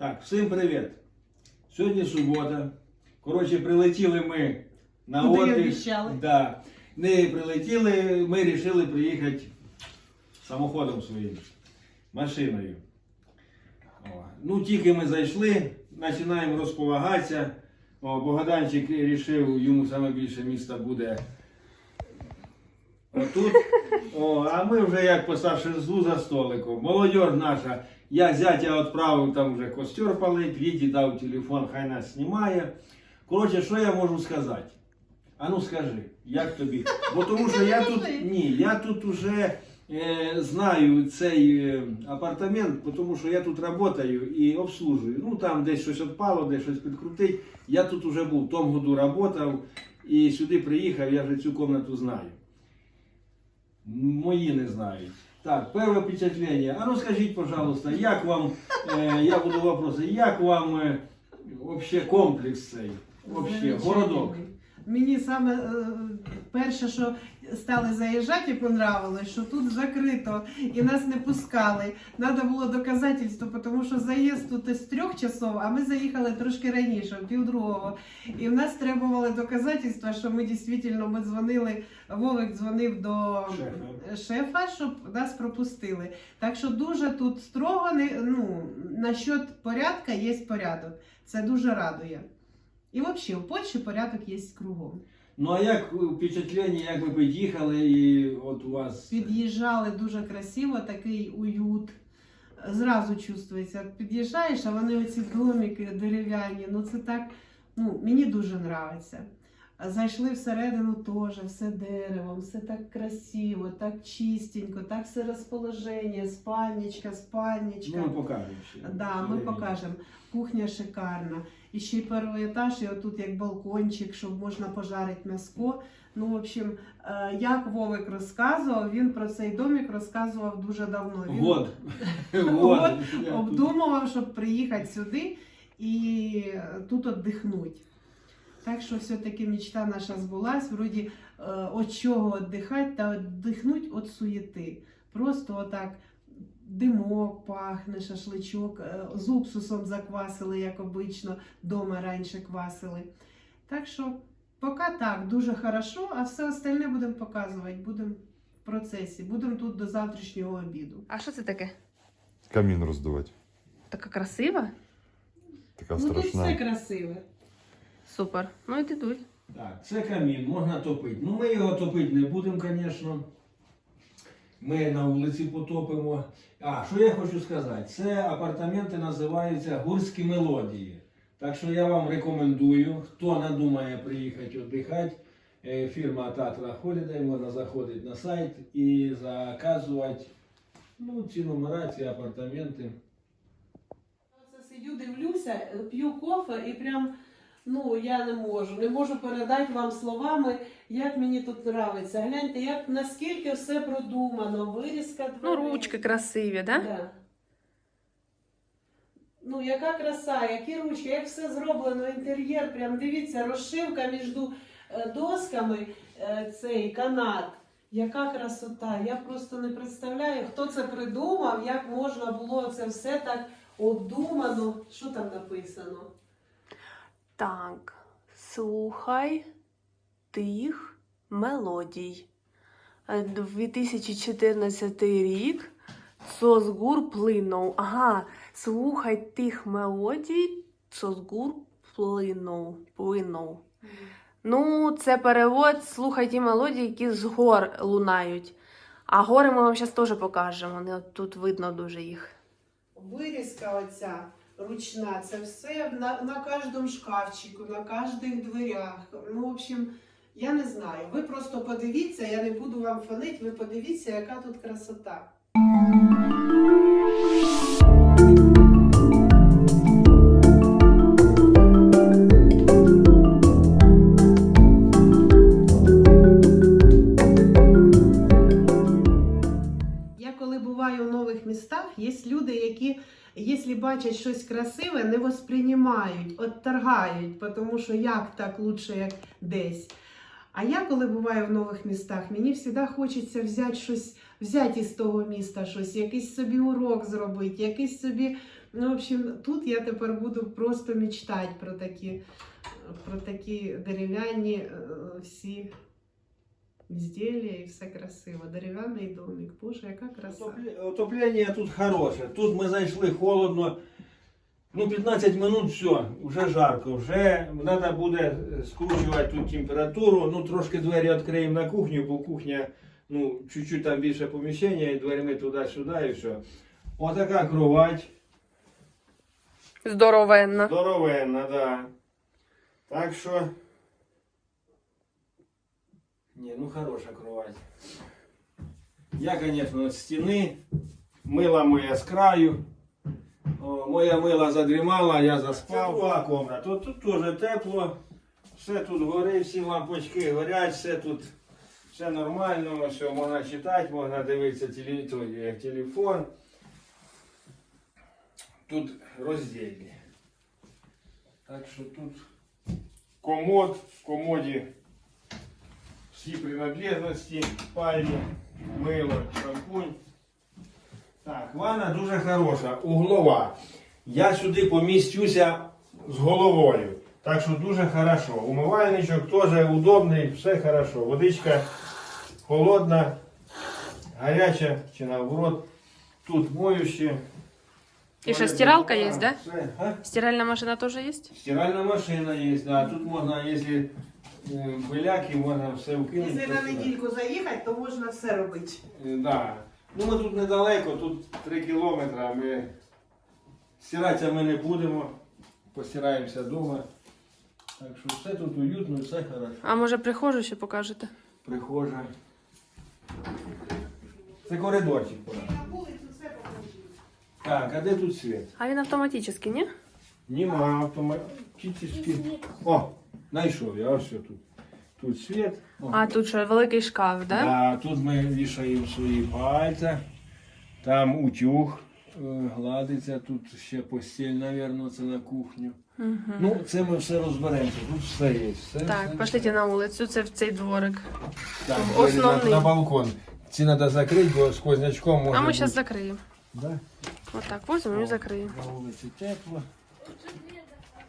Так, всім привіт. Сьогодні субота. Коротше, прилетіли ми на Куди отдих. Да. Не прилетіли, ми вирішили приїхати самоходом своїм, машиною. О. Ну, тільки ми зайшли, починаємо розполагатися. О, Богданчик вирішив, йому саме більше міста буде отут. О, а ми вже як поставши злу за столиком. Молодь наша, я зятя відправив там вже костер палить, Віті дав телефон, хай нас знімає. Коротше, що я можу сказати? А ну скажи, як тобі? Бо тому що я тут ні, я тут уже е, знаю цей е, апартамент, тому що я тут працюю і обслужую. Ну там десь щось відпало, десь щось підкрутить. Я тут уже був, в тому году працював і сюди приїхав, я вже цю кімнату знаю. Мої не знають. Так, первое впечатление. А ну скажите, пожалуйста, як вам, э, я буду вопросы, як вам э, вообще комплекс цей? Вообще, городок? Мені саме е, перше, що стали заїжджати і понравилось, що тут закрито і нас не пускали. Треба було доказательство, тому що заїзд тут із трьох часов, а ми заїхали трошки раніше, пів другого. І в нас требували доказательства, що ми дійсно ми дзвонили. Вовик дзвонив до Шефа. шефа, щоб нас пропустили. Так що дуже тут строго не ну насчет порядка є порядок. Це дуже радує. І взагалі в Польщі порядок є кругом. Ну а як впечатлення, як ви під'їхали і от у вас. Під'їжджали дуже красиво, такий уют. Зразу чувствується. Під'їжджаєш, а вони оці домики дерев'яні. Ну це так, ну мені дуже подобається. Зайшли всередину теж, все деревом, все так красиво, так чистенько, так все розположення, спальничка, спальничка. Ну, ми покажемо ще. Да, ми покажемо. Кухня шикарна. І ще й перший етаж, і отут як балкончик, щоб можна пожарити м'яско. Ну, в общем, е, як Вовик розказував, він про цей домик розказував дуже давно. Він. Я тут- обдумував, щоб приїхати сюди і тут віддихнути. Так що все-таки мечта наша збулась, вроді е, от чого віддихати та віддихнути від суєти. Просто отак димок пахне, шашличок, е, з уксусом заквасили, як обично, дома раніше квасили. Так що поки так, дуже хорошо, а все остальне будемо показувати, будемо в процесі, будемо тут до завтрашнього обіду. А що це таке? Камін роздувати. Така красива? Така Ну тут страшна. все красиве. Супер. Ну і йдуть. Так, це камін, можна топити. Ну, ми його топити не будемо, звісно. Ми на вулиці потопимо. А, що я хочу сказати? Це апартаменти називаються гурські мелодії. Так що я вам рекомендую, хто надумає приїхати віддихати, е, фірма Татра Holiday, можна заходити на сайт і заказувати ну, ці номера, ці апартаменти. Сидю, дивлюся, п'ю кофе і прям. Ну, я не можу, не можу передати вам словами, як мені тут подобається. Гляньте, як наскільки все продумано, вирізка Ну, ручки красиві, да? Да. Ну, яка краса, які ручки, як все зроблено, інтер'єр, прям дивіться, розшивка між е, досками, е, цей канат. Яка красота. Я просто не представляю, хто це придумав, як можна було це все так обдумано. Що там написано? Так. Слухай тих мелодій. Е, 2014 рік. Созгур плинув. Ага, слухай тих мелодій. Созгур плинув. Плинув. Ну, це перевод слухай ті мелодії, які з гор лунають. А гори ми вам зараз теж покажемо. Тут видно дуже їх. Вирізка оця ручна, це все на, на кожному шкафчику, на кожних дверях. Ну, в общем, я не знаю. Ви просто подивіться, я не буду вам фонити, ви подивіться, яка тут красота. Є люди, які, якщо бачать щось красиве, не восприймають, отторгають, тому що як так лучше, як десь. А я, коли буваю в нових містах, мені завжди хочеться взяти щось, взяти із того міста щось, якийсь собі урок зробити, якийсь собі Ну, в общем, тут я тепер буду просто мечтати про такі, про такі дерев'яні е, всі ізділля і все красиво. Дерев'яний домик. Боже, яка краса. Отопле- Отоплення тут хороше. Тут ми зайшли холодно. Ну, 15 минут все, вже жарко, вже треба буде скручувати тут температуру. Ну, трошки двері відкриємо на кухню, бо кухня, ну, чуть-чуть там більше поміщення, і дверми туди-сюди, і все. Отака кровать. Здоровенна. Здоровенна, да. Так що. Ні, ну хороша кровать. Я, звісно, з стіни. Мила моя з краю. О, моя мила задрімала, я заспав. Була комната. Тут, тут теж тепло. Все тут горить, всі лампочки горять, все тут все нормально, все можна читати, можна дивитися е, телефон. Тут роздільні. Так що тут комод, в комоді всі принадлежності, спальні, мило, шампунь. Так, ванна дуже хороша, углова. Я сюди помістюся з головою. Так що дуже хорошо. Умивальничок теж удобний, все хорошо. Водичка холодна, гаряча чи наоборот. Тут моюще. І що, стиралка є, да? А? Стиральна машина теж є? Стиральная машина есть, да. Тут можно, если э, пыляки, можно все вкинуть. Якщо на посюди. недільку заїхати, то можна все робити. Е, Да. Ну ми тут недалеко, тут 3 кілометри. Ми стиратися ми не будемо. Постираємося вдома. Так що все тут уютно, все хорошо. А може прихожу ще покажете? Прихожа. Це коридорчик. пора. Так, а де тут світ? А він автоматичний, ні? Нема автоматически. О, знайшов я, ось що тут. Тут світ. О. А тут що, великий шкаф, да? Да, тут ми вішаємо свої пальця. Там утюг е, гладиться, тут ще постіль, мабуть, це на кухню. Угу. Ну, це ми все розберемося. Тут все є. Все, Так, все, пошлите на вулицю, це в цей дворик. Так, Основний. На, на балкон. Ці треба закрити, бо сквознячком може А ми зараз закриємо. Да? Отак, возьмемо і закриємо. На вулиці тепло.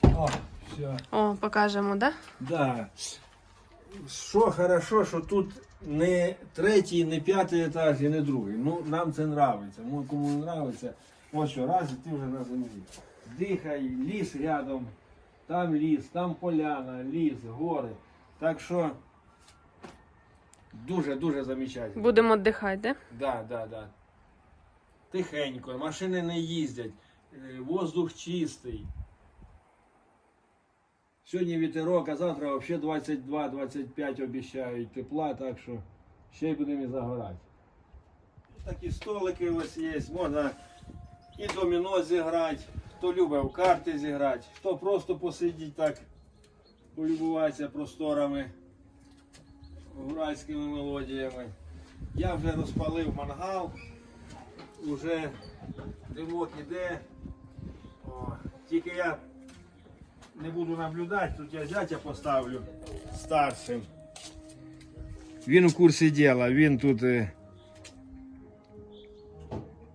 О, все. О, покажемо, да? Да. Що хорошо, що тут не третій, не п'ятий етаж і не другий. Ну, нам це нравиться. Ну, кому не нравиться, ось що раз і ти вже на землі. Дихай, ліс рядом, там ліс, там поляна, ліс, гори. Так що дуже-дуже замечательно. Будемо віддихати, да? Да, да, да. Тихенько, машини не їздять, е, воздух чистий. Сьогодні вітерок, а завтра взагалі 22-25 обіцяють тепла, так що ще й будемо і загорати. Такі столики ось є, можна і доміно зіграти, хто любить в карти зіграти, хто просто посидіть так, полюбуватися просторами, уральськими мелодіями. Я вже розпалив мангал, уже димок іде. О, тільки я не буду наблюдати, тут я зятя поставлю старшим. Він у курсі діла, він тут е,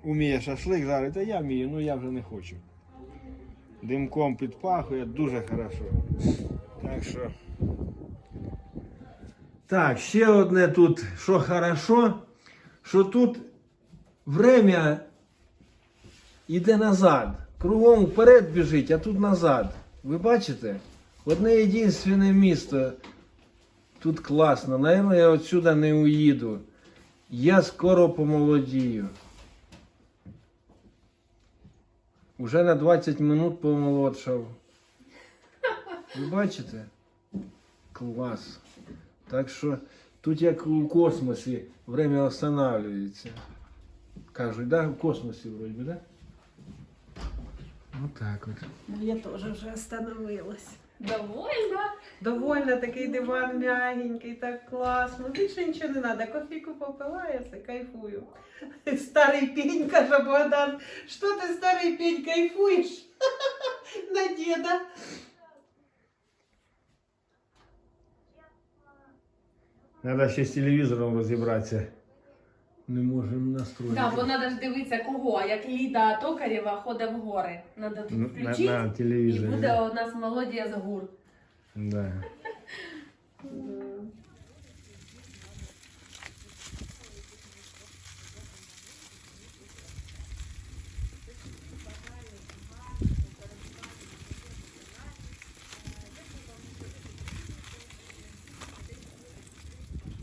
уміє шашлик жарити, я вмію, ну я вже не хочу. Димком підпахує дуже хорошо. Так що. Так, ще одне тут, що хорошо, що тут время йде назад. Кругом вперед біжить, а тут назад. Ви бачите? Одне єдине місто. Тут класно. Наверное, я отсюда не уїду. Я скоро помолодію. Уже на 20 минут помолодшав. Ви бачите? Клас. Так що тут як у космосі время останавливається. Кажуть, да? В космосі вроді, да? Вот так от. Я теж вже остановилась. Довольно. Довольно такий диван м'ягенький, так класно. Більше нічого не треба. Кофійку попила, я все кайфую. Старий пень, каже Богдан. Що ти, старий пень, кайфуєш? На діда. Треба ще з телевізором розібратися. Не можемо настроїти. Так, бо треба ж дивитися кого. Як Ліда Токарєва ходить в гори. Треба тут включити. на, на І телевізорі. буде у нас мелодія з гур. Да.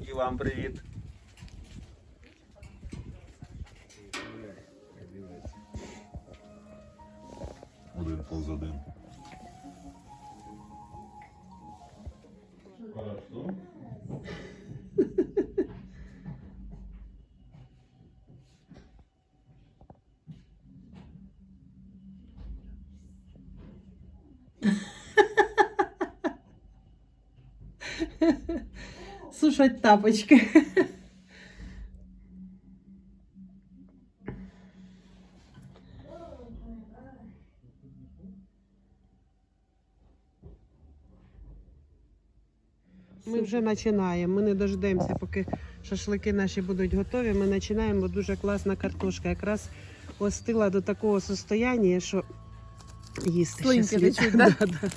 І вам привіт. Сушать тапочки. Ми вже починаємо. Ми не дождемося, поки шашлики наші будуть готові. Ми починаємо, бо дуже класна картошка. Якраз остила до такого состояння, що їсти. Слинки Щас Ліда- да? Да, да.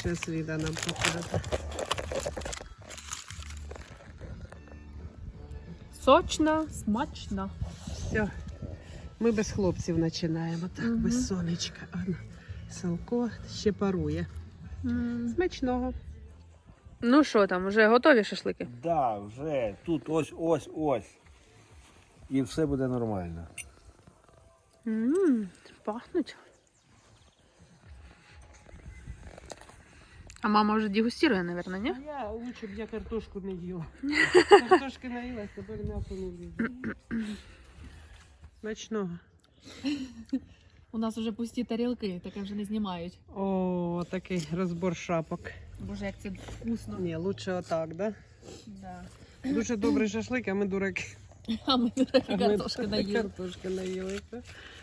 Щас Ліда нам покаже. Сочно, смачно. Все. Ми без хлопців починаємо. Так, Мгм. без сонечка. Ано. Салко ще парує. Смачного. Ну що там, вже готові шашлики? Да, вже тут ось ось ось. І все буде нормально. Ммм, пахнуть. А мама вже дегустирує, мабуть, ні? Я лучше б я картошку не їла. Картошки наїлась, тепер м'ясо не їла. Смачного. У нас вже пусті тарілки, таке вже не знімають. О, такий розбор шапок. Боже, як це вкусно. Ні, лучше отак, да? Да. Дуже добрий шашлик, а ми дураки. А ми дураки картошки наїли. Картошки наїлися.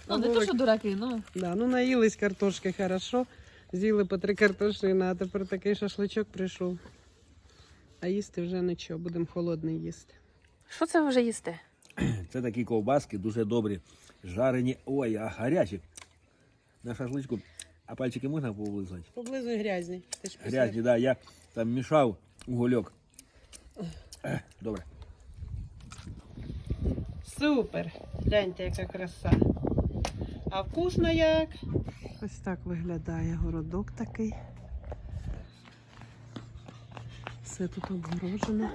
Ну, не то, що дураки, ну. Да, ну наїлись картошки хорошо. З'їли по три картошини, а тепер такий шашличок прийшов. А їсти вже нічого, будемо холодний їсти. Що це ви вже їсте? Це такі ковбаски дуже добрі, жарені. Ой, а гарячі. На шашличку. А пальчики можна повилизати? Поблизу грязні. Ти ж Грязні, да, я там мішав угольок. Добре. Супер! Гляньте, яка краса. А вкусно як? Ось так виглядає городок такий. Все тут обгорожено.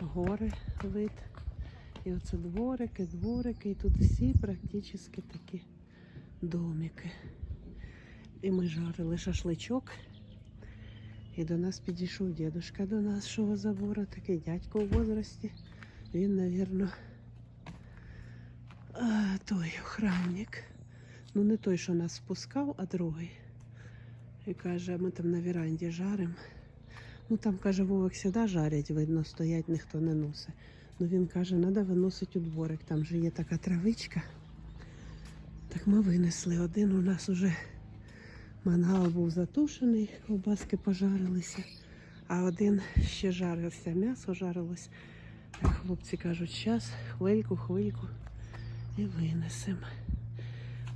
Гори вид. І оце дворики, дворики. І тут всі практично такі домики. І ми жарили шашличок. І до нас підійшов дідушка до нас, що забору, такий дядько у возрасті. Він, а, той охранник. Ну, не той, що нас спускав, а другий. І каже, ми там на віранді жаримо. Ну там, каже, Вовик сюди жарять, видно, стоять, ніхто не носить. Ну він каже, треба виносити у дворик. Там же є така травичка. Так ми винесли один. У нас уже мангал був затушений, ковбаски пожарилися, а один ще жарився, м'ясо жарилось. Хлопці кажуть, зараз хвильку, хвильку і винесемо.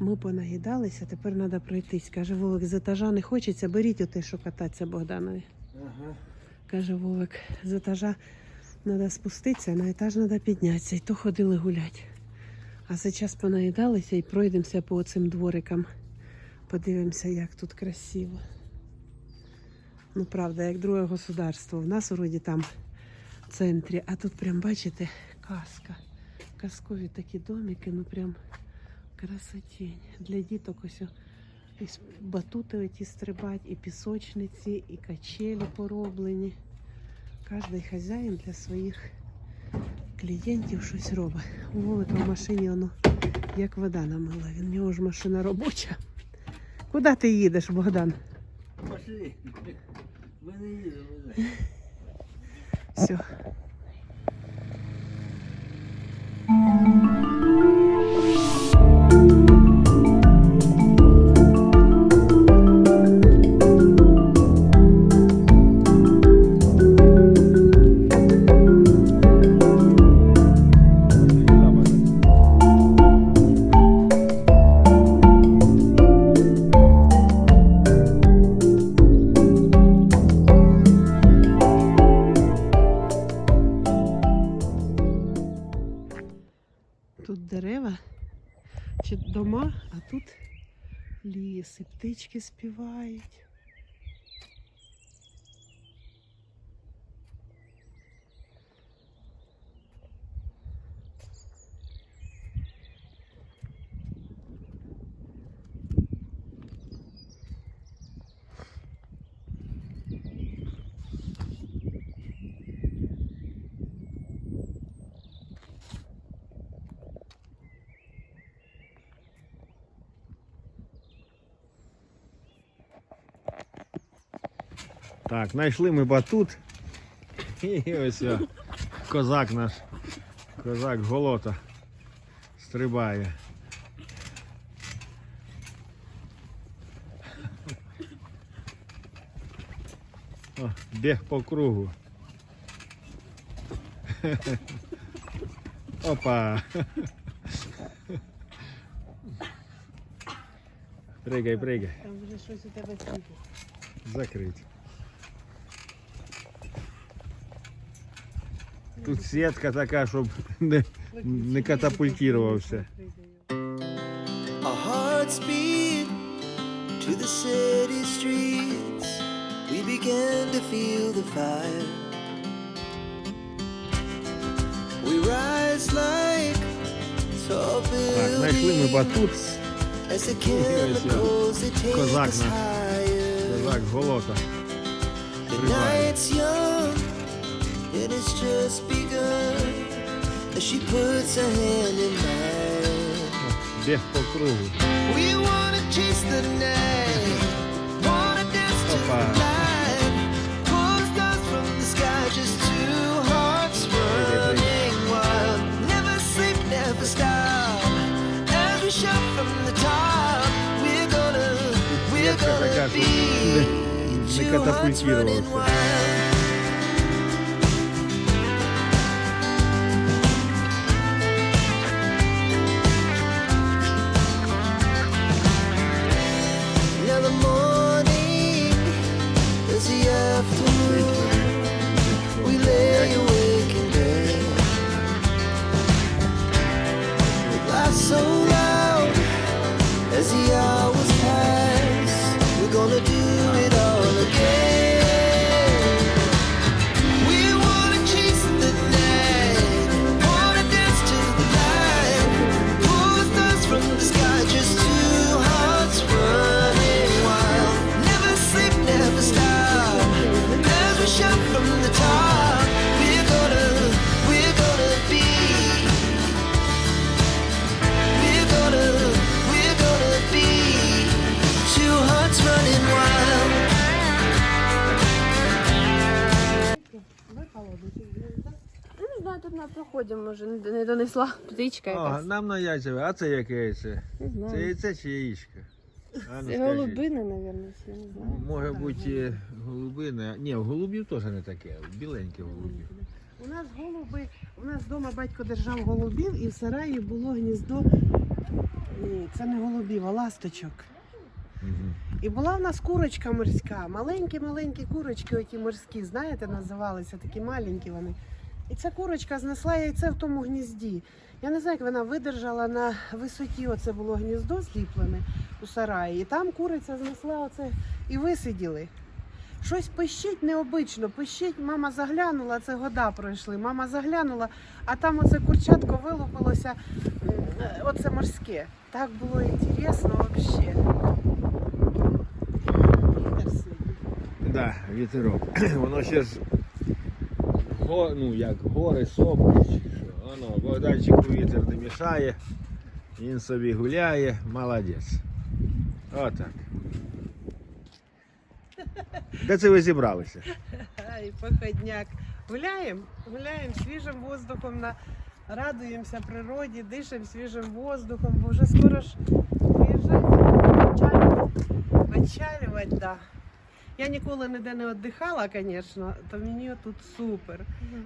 Ми понаїдалися, тепер треба пройтись. Каже, Вовик, з етажа не хочеться, беріть оте, що кататися Богданові. Ага. Каже Вовик, з етажа треба спуститися, на етаж треба піднятися. І то ходили гуляти. А зараз понаїдалися і пройдемося по цим дворикам. Подивимося, як тут красиво. Ну, правда, як друге государство. В нас вроді там в центрі, а тут прям, бачите, казка. Казкові такі домики, ну прям красотень. Для діток ось о, і с- батути оті стрибать, і пісочниці, і качелі пороблені. Кожний хазяїн для своїх клієнтів щось робить. У в машині воно як вода намила. Він в нього ж машина робоча. Куди ти їдеш, Богдан? Пошли. Ми не їдемо. Все. Ліс, і птички співають. Так, знайшли ми батут. І ось о, козак наш. Козак голота стрибає. О, біг по кругу. Опа. Пригай, пригай. Там вже щось у тебе тільки. Тут сетка така, щоб не, не катапультувався. Our hearts beat to the city streets. We began to feel the fire. We rise like tall Так, знайшли ми батут. as the chemicals they take Козак us наш. higher. Козак, голота. The Стрибає. night's young but it's just begun. As she puts her hand in mine. We wanna chase the night. Wanna dance to the light. Pulls down from the sky, just two hearts running wild. Never sleep, never stop. From the top, we're gonna, we're gonna be. wanna do it all again. На проході, може, не не донесла птичка О, якась. нам на яйця. А це яке яйце? Не Це знаю. яйце чи яєчко? А ну Це скажіть. голубини, мабуть, я не знаю. Може бути голубине. Ні, голубів теж не таке, біленьке голубів. У нас голуби, у нас вдома батько держав голубів і в сараї було гніздо. Ні, це не голубів, а ласточок. Мгм. І була в нас курочка морська. Маленькі-маленькі курочки, оті морські, знаєте, називалися, такі маленькі вони. І ця курочка знесла яйце в тому гнізді. Я не знаю, як вона видержала на висоті, оце було гніздо зліплене у сараї. І там куриця знесла оце і висиділи. Щось пищить необично, пищить, мама заглянула, це года пройшли. Мама заглянула, а там оце курчатко вилупилося, оце морське. Так було інтересно взагалі. Вітер сильний. Да, вітерок. Воно ще ж го, ну, як гори, сопки, чи що. Воно, Богданчику вітер не мішає, він собі гуляє, молодець. Отак. Де це ви зібралися? Ай, походняк. Гуляємо, гуляємо свіжим воздухом, на... радуємося природі, дишимо свіжим воздухом, бо вже скоро ж виїжджати, відчалювати, да. Я ніколи ніде не віддихала, звісно, то мені тут супер.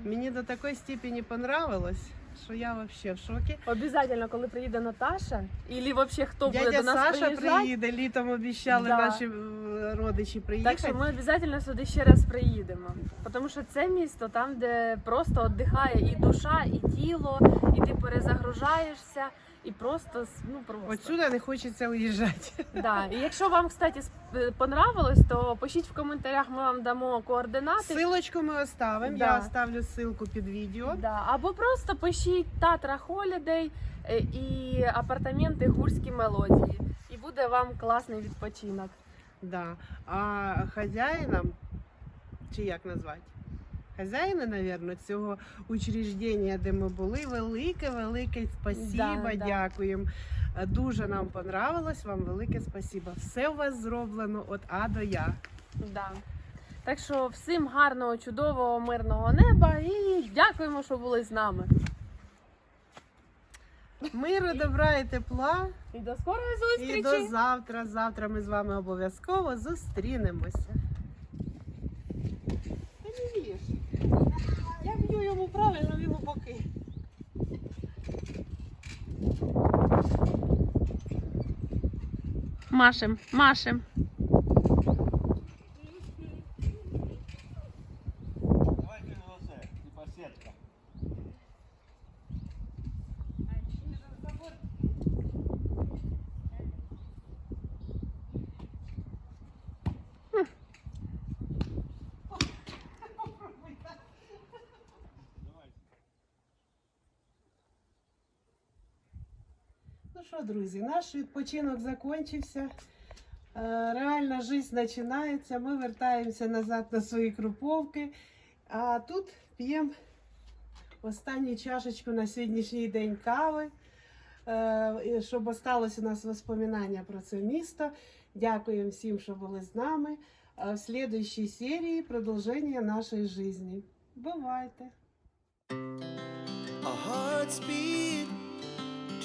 Мені до такої степені понравилось, що я взагалі в шокі. Обязательно, коли приїде Наташа, і взагалі хто буде Дядя до нас Саша приїжджати. приїде, літом обіцяли Да. наші е, родичі приїхати. Так що ми обов'язково сюди ще раз приїдемо. Тому що це місто там, де просто віддихає і душа, і тіло, і ти перезагружаєшся, і просто ну просто. Отсюда не хочеться уїжджати. Да. І якщо вам, кстати, сп- понравилось, то пишіть в коментарях, ми вам дамо координати. Силочку ми оставимо. Да. Я оставлю ссылку під відео. Да. Або просто пишіть Татра Холідей е, і апартаменти гурські мелодії. І буде вам класний відпочинок. Да. А хазяїнам, чи як назвати? Хазяїни, напевно, цього учреждення, де ми були, велике, велике спасіба, Да, да. дякуємо. Е, Дуже нам понравилось, вам велике спасіба. Все у вас зроблено від А до Я. Да. Так що всім гарного, чудового, мирного неба і дякуємо, що були з нами. Миру, добра і тепла. І до скорої І до завтра. Завтра ми з вами обов'язково зустрінемося. Ти не вієш. Я б'ю йому правильно, він у боки. Машем, машем. Що, друзі, наш відпочинок закінчився. Е, Реальна життя починається. Ми вертаємося назад на свої круповки. А тут п'ємо останню чашечку на сьогоднішній день кави, е, щоб осталось у нас воспоминання про це місто. Дякуємо всім, що були з нами. В слідчій серії продовження нашої житті. Бувайте!